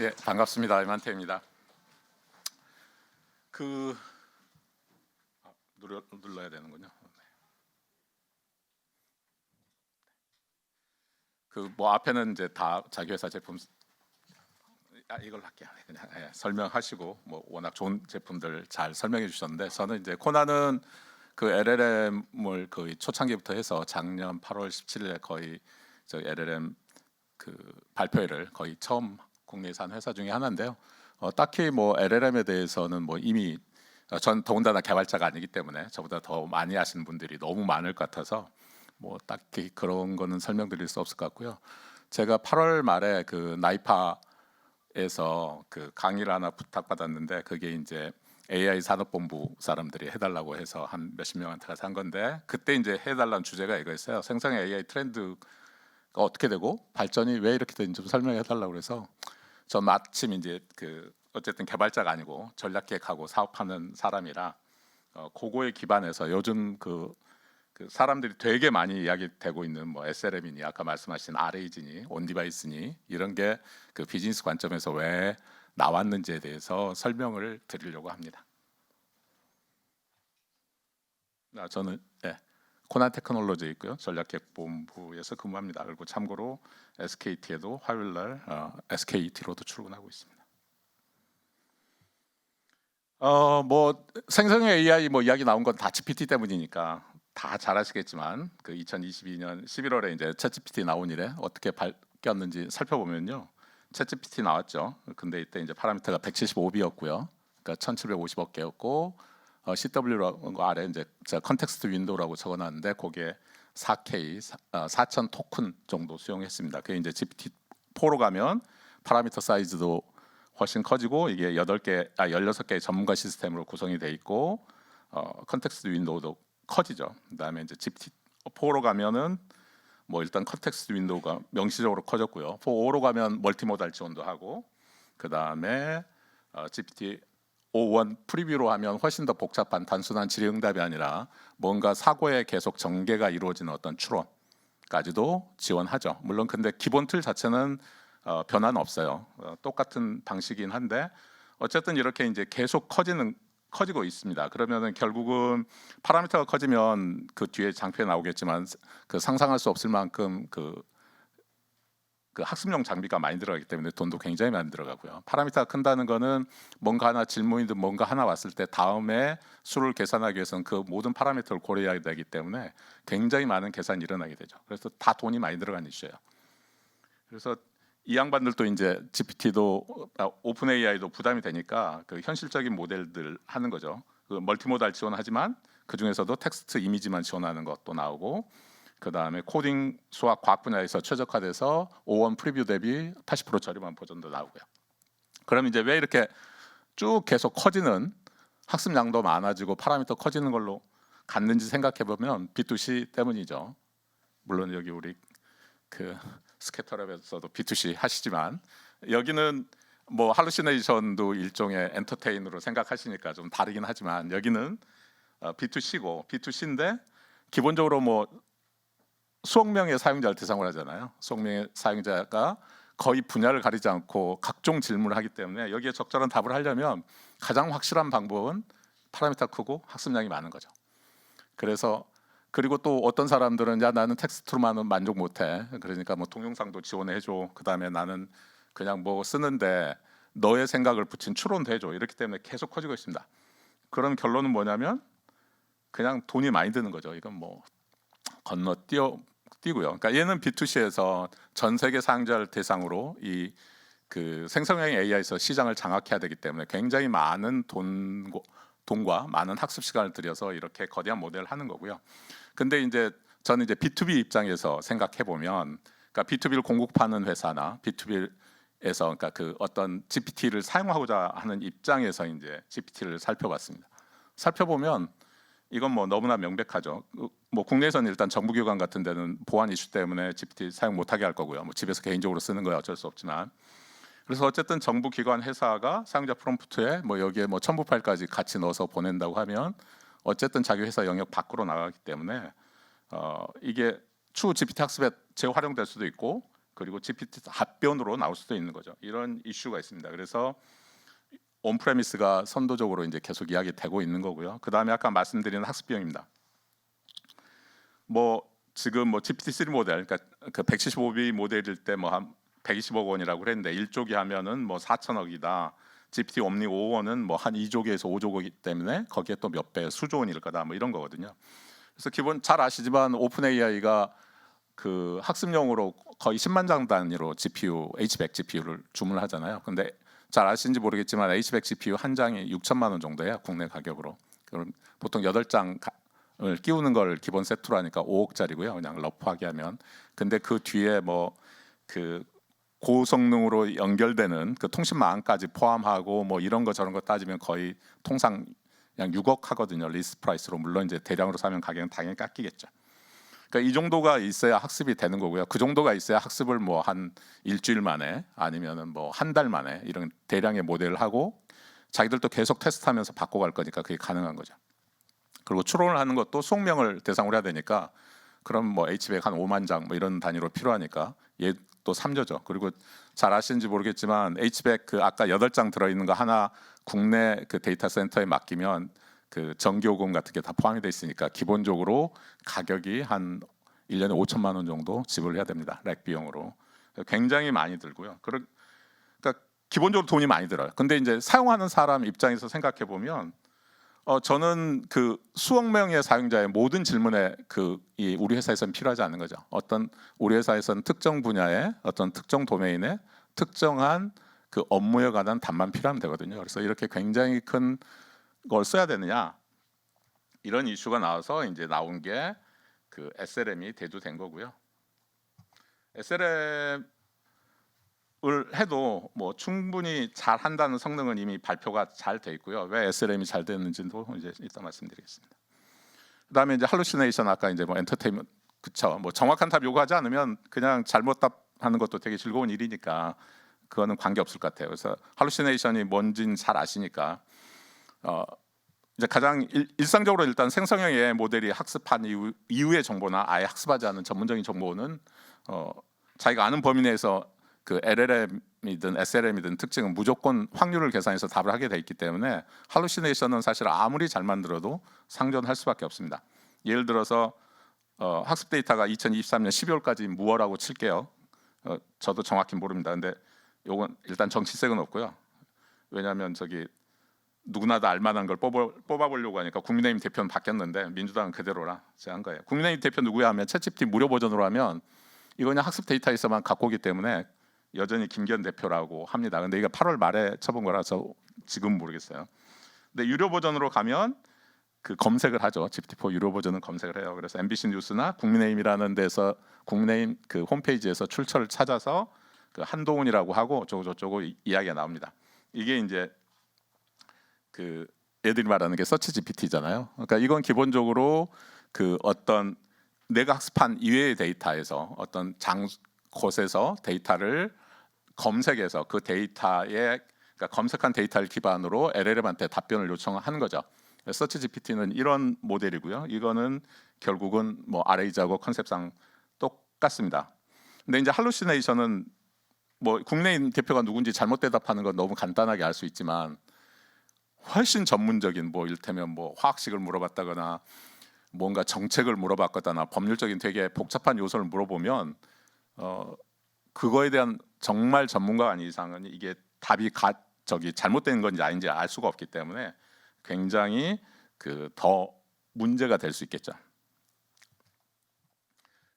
예, 반갑습니다. 이만태입니다. 그 아, 눌러 눌러야 되는군요. 그 뭐 앞에는 이제 다 자기 회사 제품 아, 이걸 할게요. 그냥 예, 설명하시고 뭐 워낙 좋은 제품들 잘 설명해 주셨는데 저는 이제 코나는 그 LLM을 거의 초창기부터 해서 작년 8월 17일에 거의 저 LLM 그 발표회를 거의 처음 한 회사 중에 하나인데요. 어, 딱히 뭐 LLM에 대해서는 뭐 이미 어, 전 더군다나 개발자가 아니기 때문에 저보다 더 많이 아시는 분들이 너무 많을 것 같아서 뭐 딱히 그런 거는 설명드릴 수 없을 것 같고요. 제가 8월 말에 그 나이파에서 그 강의를 하나 부탁받았는데 그게 이제 AI 산업본부 사람들이 해달라고 해서 한 몇십 명한테 가서 한 건데 그때 이제 해달라는 주제가 이거였어요. 생성의 AI 트렌드가 어떻게 되고 발전이 왜 이렇게 되는지 좀 설명해 달라고 그래서 저 마침 이제 그 어쨌든 개발자가 아니고 전략기획하고 사업하는 사람이라 어, 그거에 기반해서 요즘 그, 그 사람들이 되게 많이 이야기되고 있는 뭐 SLM이니 아까 말씀하신 RAG니 온디바이스니 이런 게 그 비즈니스 관점에서 왜 나왔는지에 대해서 설명을 드리려고 합니다. 아, 저는 예, 코난 테크놀로지 있고요. 전략기획본부에서 근무합니다. 그리고 참고로 SKT에도 화요일 날 어, SKT로도 출근하고 있습니다. 어, 뭐 생성형 AI 뭐 이야기 나온 건 다 GPT 때문이니까 다 잘 아시겠지만 그 2022년 11월에 이제 챗GPT 나온 이래 어떻게 바뀌었는지 살펴보면요. 챗GPT 나왔죠. 근데 이때 이제 파라미터가 175비였고요. 그러니까 1750억 개였고 어, CW라고 아래 이제 컨텍스트 윈도우라고 적어놨는데 거기에 4K 어, 4,000 토큰 정도 수용했습니다. 그게 이제 GPT4로 가면 파라미터 사이즈도 훨씬 커지고 이게 8개 아 16개의 전문가 시스템으로 구성이 돼 있고 어, 컨텍스트 윈도우도 커지죠. 그다음에 이제 GPT4로 가면은 뭐 일단 컨텍스트 윈도우가 명시적으로 커졌고요. 4로 가면 멀티모달 지원도 하고 그다음에 어, GPT 5원 프리뷰로 하면 훨씬 더 복잡한 단순한 질의응답이 아니라 뭔가 사고에 계속 전개가 이루어지는 어떤 추론까지도 지원하죠. 물론 근데 기본 틀 자체는 어, 변화는 없어요. 어, 똑같은 방식이긴 한데 어쨌든 이렇게 이제 계속 커지는 커지고 있습니다. 그러면은 결국은 파라미터가 커지면 그 뒤에 장표에 나오겠지만 그 상상할 수 없을 만큼 그, 그 학습용 장비가 많이 들어가기 때문에 돈도 굉장히 많이 들어가고요. 파라미터가 큰다는 거는 뭔가 하나 질문이든 뭔가 하나 왔을 때 다음에 수를 계산하기 위해서는 그 모든 파라미터를 고려해야 되기 때문에 굉장히 많은 계산이 일어나게 되죠. 그래서 다 돈이 많이 들어가는 이슈예요. 그래서 이 양반들도 이제 GPT도 아, 오픈 AI도 부담이 되니까 그 현실적인 모델들 하는 거죠. 그 멀티모달 지원하지만 그 중에서도 텍스트 이미지만 지원하는 것도 나오고 그 다음에 코딩 수학 과학 분야에서 최적화돼서 5원 프리뷰 대비 80% 저렴한 버전도 나오고요. 그럼 이제 왜 이렇게 쭉 계속 커지는 학습량도 많아지고 파라미터 커지는 걸로 갔는지 생각해 보면 B2C 때문이죠. 물론 여기 우리 그 스케터랩에서도 B2C 하시지만 여기는 뭐 할루시네이션도 일종의 엔터테인으로 생각하시니까 좀 다르긴 하지만 여기는 어, B2C고 B2C인데 기본적으로 뭐 수억 명의 사용자를 대상으로 하잖아요. 수억 명의 사용자가 거의 분야를 가리지 않고 각종 질문을 하기 때문에 여기에 적절한 답을 하려면 가장 확실한 방법은 파라미터 크고 학습량이 많은 거죠. 그래서 그리고 또 어떤 사람들은 야 나는 텍스트로만은 만족 못해. 그러니까 뭐 동영상도 지원해 줘. 그다음에 나는 그냥 뭐 쓰는데 너의 생각을 붙인 추론도 해줘. 이렇기 때문에 계속 커지고 있습니다. 그런 결론은 뭐냐면 그냥 돈이 많이 드는 거죠. 이건 뭐 건너뛰어 뛰고요. 그러니까 얘는 B2C에서 전 세계 사용자를 대상으로 이 그 생성형 AI에서 시장을 장악해야 되기 때문에 굉장히 많은 돈 돈과 많은 학습 시간을 들여서 이렇게 거대한 모델을 하는 거고요. 근데 이제 저는 이제 B2B 입장에서 생각해 보면 그러니까 B2B를 공급하는 회사나 B2B에서 그러니까 그 어떤 GPT를 사용하고자 하는 입장에서 이제 GPT를 살펴봤습니다. 살펴보면 이건 뭐 너무나 명백하죠. 뭐 국내에서는 일단 정부기관 같은 데는 보안 이슈 때문에 GPT 사용 못하게 할 거고요. 뭐 집에서 개인적으로 쓰는 거야 어쩔 수 없지만 그래서 어쨌든 정부 기관 회사가 사용자 프롬프트에 뭐 여기에 뭐 첨부 파일까지 같이 넣어서 보낸다고 하면 어쨌든 자기 회사 영역 밖으로 나가기 때문에 어 이게 추후 GPT 학습에 재활용될 수도 있고 그리고 GPT 답변으로 나올 수도 있는 거죠. 이런 이슈가 있습니다. 그래서 온프레미스가 선도적으로 이제 계속 이야기되고 있는 거고요. 그 다음에 아까 말씀드린 학습 비용입니다. 뭐 지금 뭐 GPT-3 모델, 그러니까 그 175B 모델일 때 뭐 한 120억 원이라고 그랬는데 1조기 하면은 뭐 4천억이다. GPT 옴니 5원은 뭐 한 2조기에서 5조기 때문에 거기에 또 몇 배 수조 원일 거다. 뭐 이런 거거든요. 그래서 기본 잘 아시지만 오픈 AI가 그 학습용으로 거의 10만 장 단위로 GPU, H100 GPU를 주문하잖아요. 근데 잘 아시는지 모르겠지만 H100 GPU 한 장이 6천만 원 정도예요. 국내 가격으로. 그럼 보통 8장을 끼우는 걸 기본 세트로 하니까 5억짜리고요. 그냥 러프하게 하면. 근데 그 뒤에 뭐 그 고성능으로 연결되는 그 통신 망까지 포함하고 뭐 이런 거 저런 거 따지면 거의 통상 그냥 6억 하거든요. 리스트 프라이스로 물론 이제 대량으로 사면 가격은 당연히 깎이겠죠. 그러니까 이 정도가 있어야 학습이 되는 거고요. 그 정도가 있어야 학습을 뭐 한 일주일 만에 아니면은 뭐 한 달 만에 이런 대량의 모델을 하고 자기들도 계속 테스트하면서 바꿔갈 거니까 그게 가능한 거죠. 그리고 추론을 하는 것도 수억명을 대상으로 해야 되니까 그럼 뭐 H100 한 5만 장 뭐 이런 단위로 필요하니까 얘 또 3조죠. 그리고 잘 아시는지 모르겠지만 H100 그 아까 8장 들어 있는 거 하나 국내 그 데이터 센터에 맡기면 그 전기요금 같은 게 다 포함이 돼 있으니까 기본적으로 가격이 한 1년에 5천만 원 정도 지불해야 됩니다. 렉 비용으로. 굉장히 많이 들고요. 그러- 그러니까 기본적으로 돈이 많이 들어요. 근데 이제 사용하는 사람 입장에서 생각해 보면 어 저는 그 수억 명의 사용자의 모든 질문에 그 이 우리 회사에서는 필요하지 않는 거죠. 어떤 우리 회사에서는 특정 분야의 어떤 특정 도메인에 특정한 그 업무에 관한 답만 필요하면 되거든요. 그래서 이렇게 굉장히 큰 걸 써야 되느냐 이런 이슈가 나와서 이제 나온 게 그 SLM이 대두된 거고요. SLM을 해도 뭐 충분히 잘 한다는 성능은 이미 발표가 잘 돼 있고요. 왜 SLM이 잘 됐는지도 이제 이따 말씀드리겠습니다. 그다음에 이제 할루시네이션 아까 이제 뭐 엔터테인먼트 그쵸 뭐 정확한 답 요구하지 않으면 그냥 잘못 답하는 것도 되게 즐거운 일이니까 그거는 관계 없을 것 같아요. 그래서 할루시네이션이 뭔진 잘 아시니까 어 이제 가장 일, 일상적으로 일단 생성형 AI 모델이 학습한 이후, 이후의 정보나 아예 학습하지 않은 전문적인 정보는 어 자기가 아는 범위 내에서 그 LLM이든 SLM이든 특징은 무조건 확률을 계산해서 답을 하게 돼 있기 때문에 할루시네이션은 사실 아무리 잘 만들어도 상존할 수밖에 없습니다. 예를 들어서 어, 학습 데이터가 2023년 12월까지 무어라고 칠게요. 어, 저도 정확히 모릅니다. 근데 요건 일단 정치색은 없고요. 왜냐하면 저기 누구나 다 알만한 걸 뽑아, 뽑아 보려고 하니까 국민의힘 대표는 바뀌었는데 민주당은 그대로라 제가 한 거예요. 국민의힘 대표 누구야 하면 챗GPT 무료 버전으로 하면 이거 그냥 학습 데이터에서만 갖고 오기 때문에 여전히 김기현 대표라고 합니다. 근데 이게 8월 말에 쳐본 거라서 지금 모르겠어요. 근데 유료 버전으로 가면 그 검색을 하죠. GPT-4 유료 버전은 검색을 해요. 그래서 MBC 뉴스나 국민의힘이라는 데서 국민의힘 그 홈페이지에서 출처를 찾아서 그 한동훈이라고 하고 저쩌고 이- 이야기가 나옵니다. 이게 이제 그 애들이 말하는 게 서치 GPT잖아요. 그러니까 이건 기본적으로 그 어떤 내가 학습한 이외의 데이터에서 어떤 장 곳에서 데이터를 검색해서 그 데이터에 그러니까 검색한 데이터를 기반으로 LLM한테 답변을 요청하는 거죠. 서치 GPT는 이런 모델이고요. 이거는 결국은 뭐 RA하고 컨셉상 똑같습니다. 근데 이제 할루시네이션은 뭐 국내인 대표가 누군지 잘못 대답하는 건 너무 간단하게 알 수 있지만 훨씬 전문적인 뭐 일테면 뭐 화학식을 물어봤다거나 뭔가 정책을 물어봤거나 법률적인 되게 복잡한 요소를 물어보면 어 그거에 대한 정말 전문가가 아닌 이상은 이게 답이 가 저기 잘못된 건지 아닌지 알 수가 없기 때문에 굉장히 그 더 문제가 될 수 있겠죠.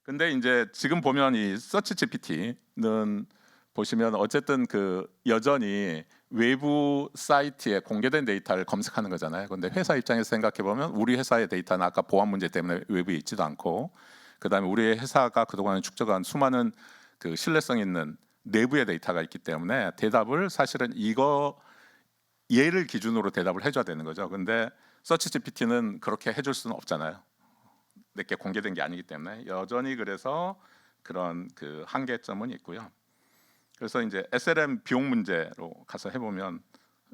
근데 이제 지금 보면 이 서치 GPT는 보시면 어쨌든 그 여전히 외부 사이트에 공개된 데이터를 검색하는 거잖아요. 근데 회사 입장에서 생각해 보면 우리 회사의 데이터는 아까 보안 문제 때문에 외부에 있지도 않고 그다음에 우리 회사가 그동안 축적한 수많은 그 신뢰성 있는 내부의 데이터가 있기 때문에 대답을 사실은 이거 얘를 기준으로 대답을 해줘야 되는 거죠. 근데 서치 GPT는 그렇게 해줄 수는 없잖아요. 내게 공개된 게 아니기 때문에 여전히 그래서 그런 그 한계점은 있고요. 그래서 이제 SLM 비용 문제로 가서 해보면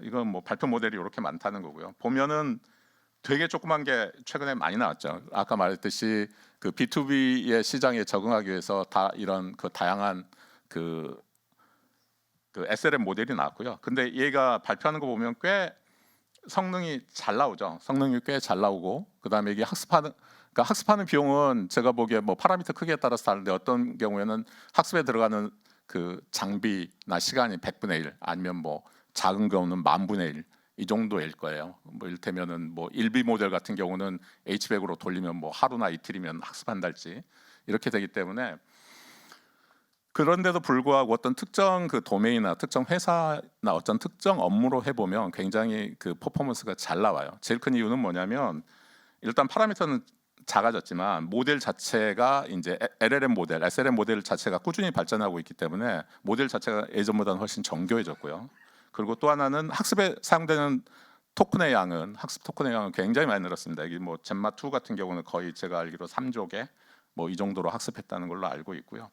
이건 뭐 발표 모델이 이렇게 많다는 거고요. 보면은 되게 조그만 게 최근에 많이 나왔죠. 아까 말했듯이 그 B2B의 시장에 적응하기 위해서 다 이런 그 다양한 그, 그 SLM 모델이 나왔고요. 근데 얘가 발표하는 거 보면 꽤 성능이 잘 나오죠. 성능이 꽤 잘 나오고 그다음에 이게 학습하는 그러니까 학습하는 비용은 제가 보기에 뭐 파라미터 크기에 따라서 다른데 어떤 경우에는 학습에 들어가는 그 장비나 시간이 100분의 1 아니면 뭐 작은 경우는 만 분의 1 이 정도일 거예요. 뭐 이를테면은 뭐 1B 모델 같은 경우는 H백으로 돌리면 뭐 하루나 이틀이면 학습한 달지 이렇게 되기 때문에 그런데도 불구하고 어떤 특정 그 도메인이나 특정 회사나 어떤 특정 업무로 해보면 굉장히 그 퍼포먼스가 잘 나와요. 제일 큰 이유는 뭐냐면 일단 파라미터는 작아졌지만 모델 자체가 이제 LLM 모델, SLM 모델 자체가 꾸준히 발전하고 있기 때문에 모델 자체가 예전보다는 훨씬 정교해졌고요. 그리고 또 하나는 학습에 사용되는 토큰의 양은 학습 토큰의 양은 굉장히 많이 늘었습니다. 이게 뭐 젠마 2 같은 경우는 거의 제가 알기로 3조 개 뭐 이 정도로 학습했다는 걸로 알고 있고요.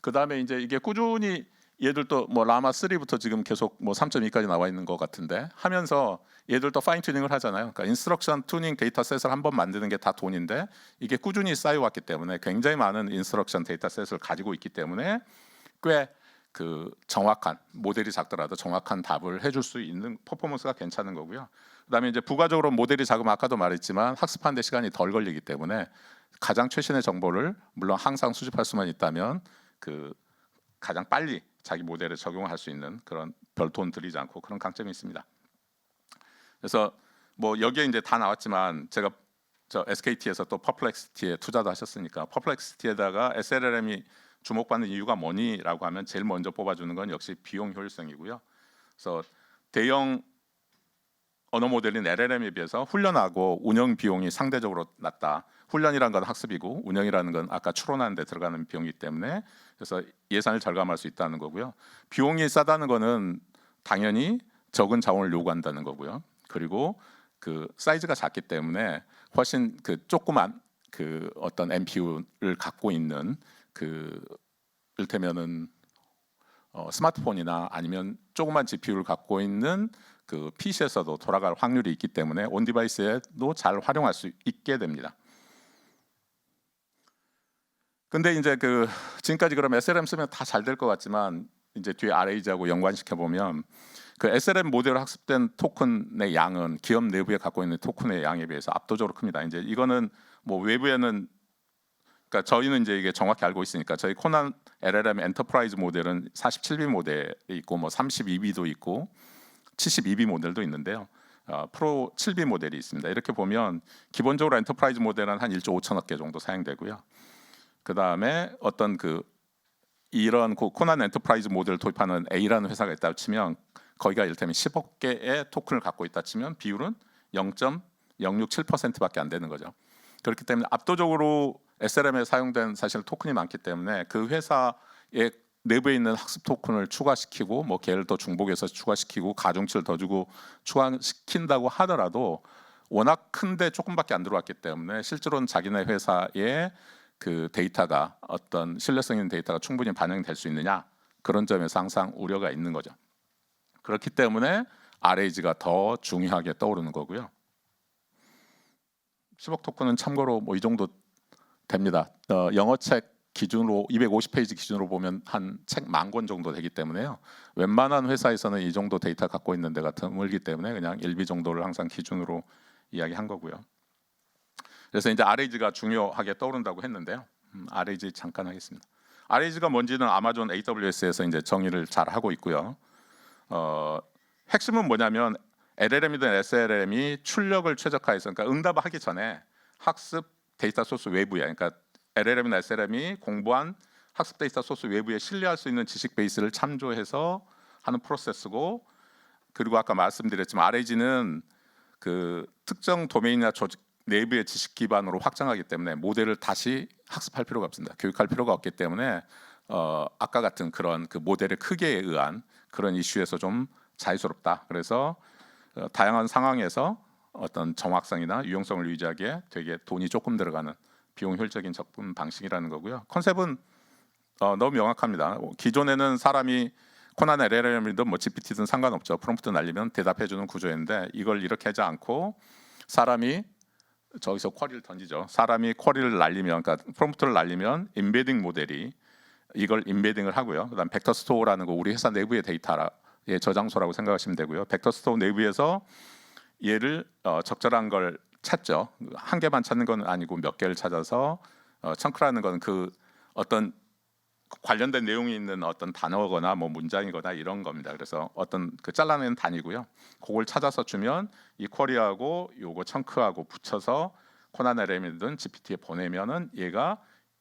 그 다음에 이제 이게 꾸준히 얘들도 뭐 라마 3부터 지금 계속 뭐 3.2까지 나와 있는 것 같은데 하면서 얘들도 파인 튜닝을 하잖아요. 그러니까 인스트럭션 튜닝 데이터셋을 한 번 만드는 게 다 돈인데 이게 꾸준히 쌓여왔기 때문에 굉장히 많은 인스트럭션 데이터셋을 가지고 있기 때문에 꽤 그 정확한 모델이 작더라도 정확한 답을 해줄 수 있는 퍼포먼스가 괜찮은 거고요. 그다음에 이제 부가적으로 모델이 작으면 아까도 말했지만 학습하는데 시간이 덜 걸리기 때문에 가장 최신의 정보를 물론 항상 수집할 수만 있다면 그 가장 빨리 자기 모델에 적용할 수 있는 그런 별 돈 들이지 않고 그런 강점이 있습니다. 그래서 뭐 여기에 이제 다 나왔지만 제가 저 SKT에서 또 퍼플렉시티에 투자도 하셨으니까 퍼플렉시티에다가 SLLM이 주목받는 이유가 뭐니라고 하면 제일 먼저 뽑아주는 건 역시 비용 효율성이고요. 그래서 대형 언어 모델인 LLM에 비해서 훈련하고 운영 비용이 상대적으로 낮다. 훈련이라는 건 학습이고 운영이라는 건 아까 추론하는 데 들어가는 비용이기 때문에 그래서 예산을 절감할 수 있다는 거고요. 비용이 싸다는 거는 당연히 적은 자원을 요구한다는 거고요. 그리고 그 사이즈가 작기 때문에 훨씬 그 조그만 그 어떤 MPU를 갖고 있는 그 일테면은 어, 스마트폰이나 아니면 조그만 GPU를 갖고 있는 그 PC에서도 돌아갈 확률이 있기 때문에 온 디바이스에도 잘 활용할 수 있게 됩니다. 근데 이제 그 지금까지 그럼 SLM 쓰면 다 잘 될 것 같지만 이제 뒤에 RAG하고 연관시켜 보면 그 SLM 모델로 학습된 토큰의 양은 기업 내부에 갖고 있는 토큰의 양에 비해서 압도적으로 큽니다. 이제 이거는 뭐 외부에는 그러니까 저희는 이제 이게 정확히 알고 있으니까 저희 코난 LLM 엔터프라이즈 모델은 47B 모델이 있고 뭐 32B도 있고 72B 모델도 있는데요. 어, 프로 7B 모델이 있습니다. 이렇게 보면 기본적으로 엔터프라이즈 모델은 한 1조 5천억 개 정도 사용되고요. 그 다음에 어떤 그 이런 그 코난 엔터프라이즈 모델을 도입하는 A라는 회사가 있다 치면 거기가 이를테면 10억 개의 토큰을 갖고 있다 치면 비율은 0.067%밖에 안 되는 거죠. 그렇기 때문에 압도적으로 SLM에 사용된 사실 토큰이 많기 때문에 그 회사의 내부에 있는 학습 토큰을 추가시키고 뭐 걔를 더 중복해서 추가시키고 가중치를 더 주고 추가시킨다고 하더라도 워낙 큰데 조금밖에 안 들어왔기 때문에 실제로는 자기네 회사의 그 데이터가 어떤 신뢰성 있는 데이터가 충분히 반영될 수 있느냐 그런 점에서 항상 우려가 있는 거죠. 그렇기 때문에 RAG가 더 중요하게 떠오르는 거고요. 10억 토큰은 참고로 뭐 이 정도 됩니다. 어, 영어책 기준으로 250페이지 기준으로 보면 한 책 만 권 정도 되기 때문에요. 웬만한 회사에서는 이 정도 데이터 갖고 있는 데가 드물기 때문에 그냥 1비 정도를 항상 기준으로 이야기한 거고요. 그래서 이제 RAG가 중요하게 떠오른다고 했는데요. 음, RAG 잠깐 하겠습니다. RAG가 뭔지는 아마존 AWS에서 이제 정의를 잘 하고 있고요. 어, 핵심은 뭐냐면 LLM이든 SLM이 출력을 최적화해서 그러니까 응답을 하기 전에 학습 데이터 소스 외부에 그러니까 LLM이나 SLM이 공부한 학습 데이터 소스 외부에 신뢰할 수 있는 지식 베이스를 참조해서 하는 프로세스고 그리고 아까 말씀드렸지만 RAG는 그 특정 도메인이나 조직 내부의 지식 기반으로 확장하기 때문에 모델을 다시 학습할 필요가 없습니다. 교육할 필요가 없기 때문에 어, 아까 같은 그런 그 모델의 크기에 의한 그런 이슈에서 좀 자유스럽다. 그래서 어, 다양한 상황에서 어떤 정확성이나 유용성을 유지하기에 되게 돈이 조금 들어가는 비용 효율적인 접근 방식이라는 거고요. 컨셉은 어, 너무 명확합니다. 기존에는 사람이 코난 LLM이든 뭐 GPT든 상관없죠. 프롬프트 날리면 대답해주는 구조인데 이걸 이렇게 하지 않고 사람이 저기서 쿼리를 던지죠. 사람이 쿼리를 날리면, 그러니까 프롬프트를 날리면 임베딩 모델이 이걸 인베딩을 하고요. 그다음 벡터 스토어라는 거 우리 회사 내부의 데이터의 저장소라고 생각하시면 되고요. 벡터 스토어 내부에서 얘를 어, 적절한 걸 찾죠. 한 개만 찾는 건 아니고 몇 개를 찾아서 어, 청크라는 건 그 어떤 관련된 내용이 있는 어떤 단어거나 뭐 문장이거나 이런 겁니다. 그래서 어떤 그 잘라낸 단위고요. 그걸 찾아서 주면 이 쿼리하고 요거 청크하고 붙여서 LM이든 GPT에 보내면은 얘가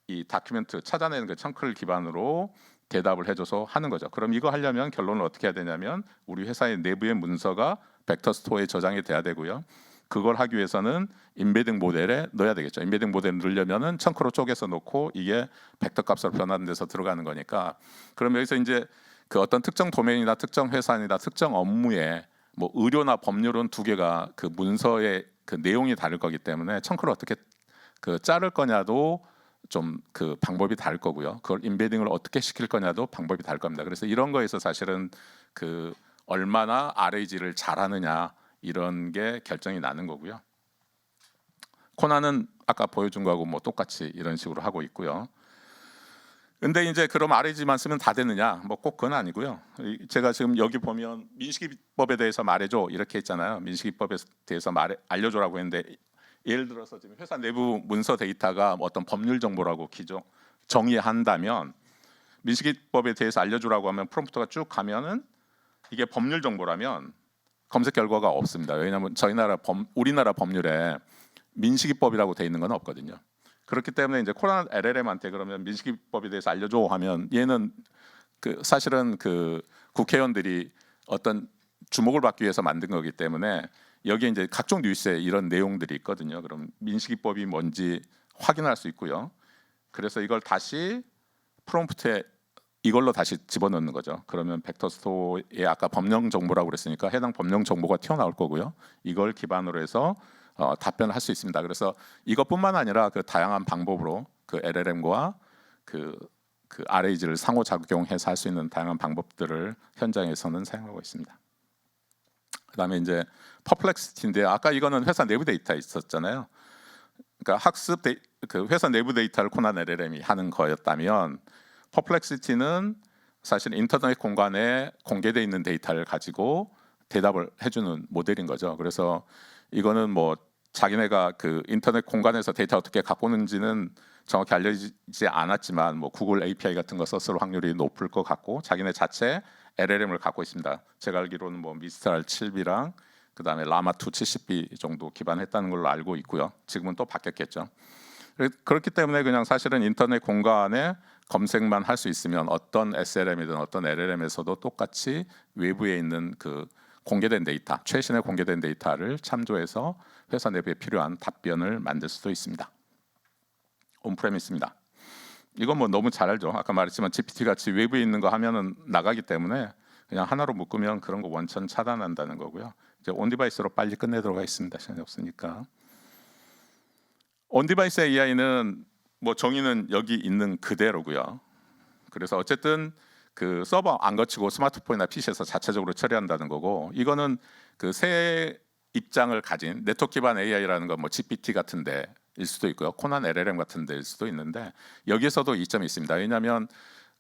이 다큐멘트 찾아내는 그 청크를 기반으로 대답을 해줘서 하는 거죠. 그럼 이거 하려면 결론을 어떻게 해야 되냐면 우리 회사의 내부의 문서가 벡터 스토어에 저장이 돼야 되고요. 그걸 하기 위해서는 인베딩 모델에 넣어야 되겠죠. 인베딩 모델 넣으려면은 청크로 쪼개서 놓고 이게 벡터 값으로 변하는 데서 들어가는 거니까. 그럼 여기서 이제 그 어떤 특정 도메인이나 특정 회사나 특정 업무에 뭐 의료나 법률은 두 개가 그 문서의 그 내용이 다를 거기 때문에 청크를 어떻게 그 자를 거냐도 좀 그 방법이 다를 거고요. 그걸 인베딩을 어떻게 시킬 거냐도 방법이 다를 겁니다. 그래서 이런 거에서 사실은 그 얼마나 RAG를 잘하느냐 이런 게 결정이 나는 거고요. 코나는 아까 보여준 거하고 뭐 똑같이 이런 식으로 하고 있고요. 근데 이제 그럼 RAG만 쓰면 다 되느냐? 뭐 꼭 그건 아니고요. 이- 제가 지금 여기 보면 민식이법에 대해서 말해줘 이렇게 했잖아요. 민식이법에 대해서 말해 알려줘라고 했는데 예를 들어서 지금 회사 내부 문서 데이터가 뭐 어떤 법률 정보라고 기존 정의한다면 민식이법에 대해서 알려주라고 하면 프롬프트가 쭉 가면은 이게 법률 정보라면 검색 결과가 없습니다. 왜냐하면 저희 나라 법, 우리나라 법률에 민식이법이라고 돼 있는 건 없거든요. 그렇기 때문에 이제 코로나 LLM한테 그러면 민식이법에 대해서 알려줘 하면 얘는 그 사실은 그 국회의원들이 어떤 주목을 받기 위해서 만든 거기 때문에 여기에 이제 각종 뉴스에 이런 내용들이 있거든요. 그럼 민식이법이 뭔지 확인할 수 있고요. 그래서 이걸 다시 프롬프트에 이걸로 다시 집어넣는 거죠. 그러면 벡터 스토어에 아까 법령 정보라고 그랬으니까 해당 법령 정보가 튀어나올 거고요. 이걸 기반으로 해서 어, 답변을 할 수 있습니다. 그래서 이것뿐만 아니라 그 다양한 방법으로 그 LLM과 그, 그 RAG를 상호 작용해서 할 수 있는 다양한 방법들을 현장에서는 사용하고 있습니다. 그다음에 이제 퍼플렉시티인데 아까 이거는 회사 내부 데이터 있었잖아요. 그러니까 학습 데이, 그 회사 내부 데이터를 코난 LLM이 하는 거였다면 퍼플렉시티는 사실 인터넷 공간에 공개돼 있는 데이터를 가지고 대답을 해주는 모델인 거죠. 그래서 이거는 뭐 자기네가 그 인터넷 공간에서 데이터 어떻게 갖고 오는지는 정확히 알려지지 않았지만 뭐 구글 API 같은 거 썼을 확률이 높을 것 같고 자기네 자체 LLM을 갖고 있습니다. 제가 알기로는 뭐 미스트랄 7B랑 그다음에 라마 2 70B 정도 기반했다는 걸로 알고 있고요. 지금은 또 바뀌었겠죠. 그렇- 그렇기 때문에 그냥 사실은 인터넷 공간에 검색만 할 수 있으면 어떤 SLM이든 어떤 LLM에서도 똑같이 외부에 있는 그 공개된 데이터, 최신에 공개된 데이터를 참조해서 회사 내부에 필요한 답변을 만들 수도 있습니다. 온프레미스입니다. 이건 뭐 너무 잘 알죠. 아까 말했지만 GPT 같이 외부에 있는 거 하면은 나가기 때문에 그냥 하나로 묶으면 그런 거 원천 차단한다는 거고요. 이제 온 디바이스로 빨리 끝내도록 하겠습니다. 시간이 없으니까. 온 디바이스 AI는 뭐 정의는 여기 있는 그대로고요. 그래서 어쨌든 그 서버 안 거치고 스마트폰이나 PC에서 자체적으로 처리한다는 거고 이거는 그 새 입장을 가진 네트워크 기반 AI라는 건 뭐 GPT 같은데 일 수도 있고요. 코난 LLM 같은 데일 수도 있는데 여기에서도 이점이 있습니다. 왜냐하면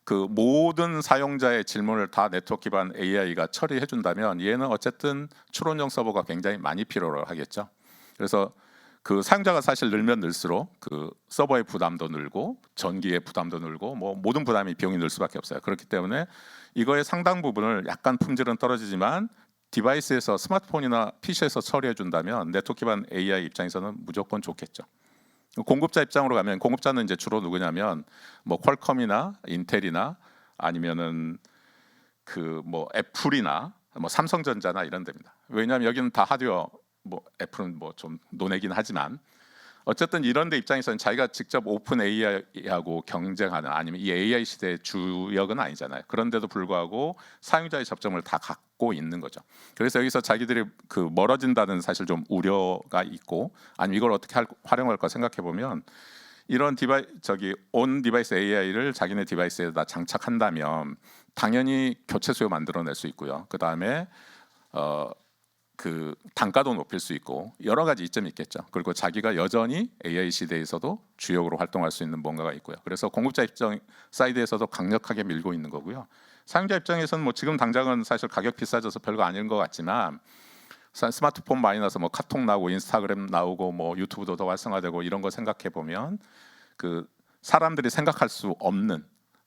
그 모든 사용자의 질문을 다 네트워크 기반 AI가 처리해 준다면 얘는 어쨌든 추론형 서버가 굉장히 많이 필요로 하겠죠. 그래서 그 사용자가 사실 늘면 늘수록 그 서버의 부담도 늘고 전기의 부담도 늘고 뭐 모든 부담이 비용이 늘 수밖에 없어요. 그렇기 때문에 이거의 상당 부분을 약간 품질은 떨어지지만 디바이스에서 스마트폰이나 PC에서 처리해 준다면 네트워크 기반 AI 입장에서는 무조건 좋겠죠. 공급자 입장으로 가면 공급자는 이제 주로 누구냐면 뭐 퀄컴이나 인텔이나 아니면은 그 뭐 애플이나 뭐 삼성전자나 이런 데입니다. 왜냐하면 여기는 다 하드웨어 뭐 애플은 뭐 좀 논외긴 하지만 어쨌든 이런 데 입장에서는 자기가 직접 오픈 AI하고 경쟁하는 아니면 이 AI 시대의 주역은 아니잖아요. 그런데도 불구하고 사용자의 접점을 다 갖고 있는 거죠. 그래서 여기서 자기들이 그 멀어진다는 사실 좀 우려가 있고 아니면 이걸 어떻게 할, 활용할까 생각해 보면 이런 디바이 저기 온 디바이스 AI를 자기네 디바이스에다 장착한다면 당연히 교체 수요 만들어낼 수 있고요. 그 다음에 어 그 단가도 높일 수 있고 여러 가지 이점이 있겠죠. 그리고 자기가 여전히 AI 시대에서도 주역으로 활동할 수 있는 뭔가가 있고요. 그래서 공급자 입장 사이드에서도 강력하게 밀고 있는 거고요. 사용자 입장에서는 뭐 지금 당장은 사실 가격 비싸져서 별거 아닌 것 같지만 사- 스마트폰 많이 나서 뭐 카톡 나오고 인스타그램 나오고 뭐 유튜브도 더 활성화되고 이런 거 생각해 보면 그 사람들이 생각할 수 없는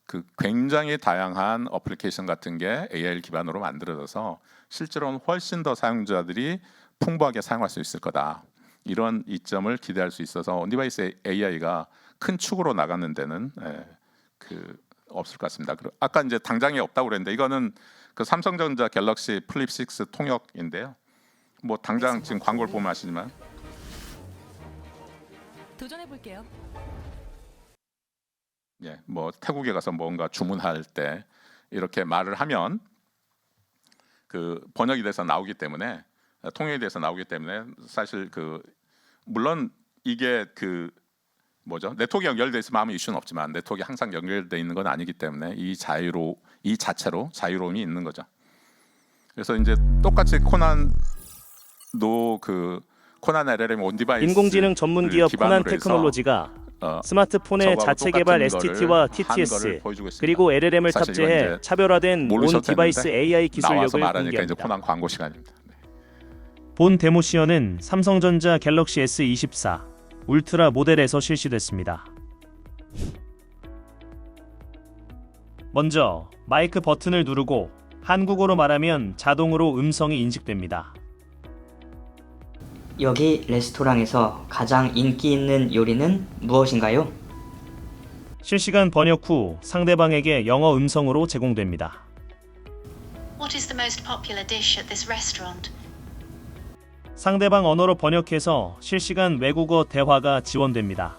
그 굉장히 다양한 어플리케이션 같은 게 AI 기반으로 만들어져서 실제로는 훨씬 더 사용자들이 풍부하게 사용할 수 있을 거다. 이런 이점을 기대할 수 있어서 온디바이스 AI가 큰 축으로 나가는 데는 예, 그 없을 것 같습니다. 아까 이제 당장에 없다고 그랬는데 이거는 그 삼성전자 갤럭시 플립 6 통역인데요. 뭐 당장 지금 광고를 보면 아시지만 도전해 볼게요. 예, 뭐 태국에 가서 뭔가 주문할 때 이렇게 말을 하면 그 번역이 돼서 나오기 때문에 어, 통역이 돼서 나오기 때문에 사실 그 물론 이게 그 뭐죠 네트워크 연결돼 있으면 아무 이슈는 없지만 네트워크 항상 연결돼 있는 건 아니기 때문에 이 자유로 이 자체로 자유로움이 있는 거죠. 그래서 이제 똑같이 코난도 그 코난 LLM 온 디바이스 인공지능 전문 기업 코난 테크놀로지가 어, 스마트폰의 저거하고 자체 개발 STT와 TTS. 그리고 LLM을 탑재해 차별화된 온 디바이스 AI 기술력을 공개합니다. 코난 광고 시간입니다. 네. 본 데모 시연은 삼성전자 갤럭시 S24 울트라 모델에서 실시됐습니다. 먼저 마이크 버튼을 누르고 한국어로 말하면 자동으로 음성이 인식됩니다. 여기 레스토랑에서 가장 인기 있는 요리는 무엇인가요? 실시간 번역 후 상대방에게 영어 음성으로 제공됩니다. What is the most popular dish at this restaurant? 상대방 언어로 번역해서 실시간 외국어 대화가 지원됩니다.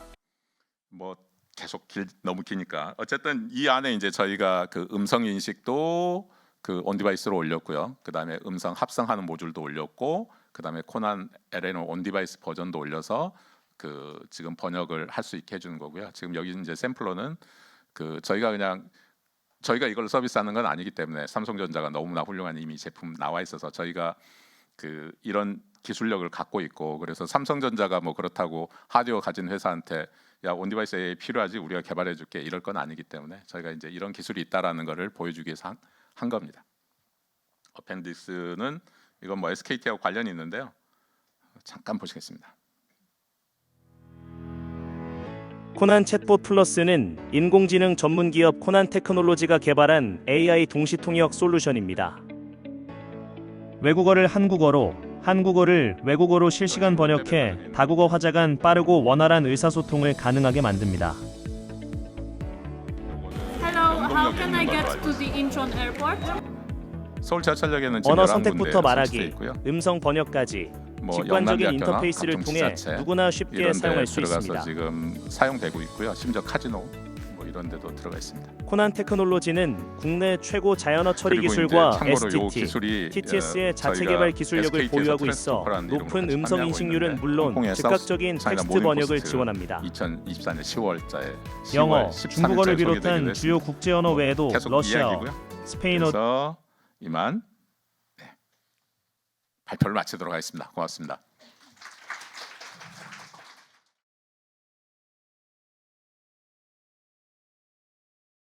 뭐 계속 길, 너무 기니까 어쨌든 이 안에 이제 저희가 그 음성 인식도 그 온디바이스로 올렸고요. 그다음에 음성 합성하는 모듈도 올렸고 그다음에 코난 LN 온디바이스 버전도 올려서 그 지금 번역을 할 수 있게 해주는 거고요. 지금 여기 이제 샘플러는 그 저희가 그냥 저희가 이걸 서비스하는 건 아니기 때문에 삼성전자가 너무나 훌륭한 이미 제품 나와 있어서 저희가 그 이런 기술력을 갖고 있고 그래서 삼성전자가 뭐 그렇다고 하드웨어 가진 회사한테 야 온디바이스 AI 필요하지 우리가 개발해 줄게 이럴 건 아니기 때문에 저희가 이제 이런 기술이 있다라는 거를 보여주기 위해서 한, 한 겁니다. 어펜디스는 이건 뭐 SKT하고 관련이 있는데요. 잠깐 보시겠습니다. 코난 챗봇 플러스는 인공지능 전문 기업 코난 테크놀로지가 개발한 AI 동시 통역 솔루션입니다. 외국어를 한국어로, 한국어를 외국어로 실시간 번역해 다국어 화자 간 빠르고 원활한 의사소통을 가능하게 만듭니다. Hello, how can I get to the Incheon Airport? 서울 지하철역에는 지금 언어 11 선택부터 군데 말하기, 있고요. 음성 번역까지 뭐 직관적인 영남대학교나 인터페이스를 각종 통해 지자체 누구나 쉽게 이런 데 사용할 수 들어가서 있습니다. 지금 사용되고 있고요. 심지어 카지노 뭐 이런 데도 들어가 있습니다. 코난 테크놀로지는 국내 최고 자연어 처리 그리고 기술과 이제 참고로 요 STT, 기술이 TTS의 어, 자체 저희가 개발 기술력을 SKT 에서 보유하고 있어 이름으로 높은 같이 음성 판매하고 인식률은 있는데 물론 홍콩의 즉각적인 사우스 텍스트 번역을 지원합니다. 2024년 10월자에 영어, 중국어를 비롯한 주요 국제 언어 외에도 계속 러시아어, 이야기고요. 스페인어 그래서 이만 네. 발표를 마치도록 하겠습니다. 고맙습니다.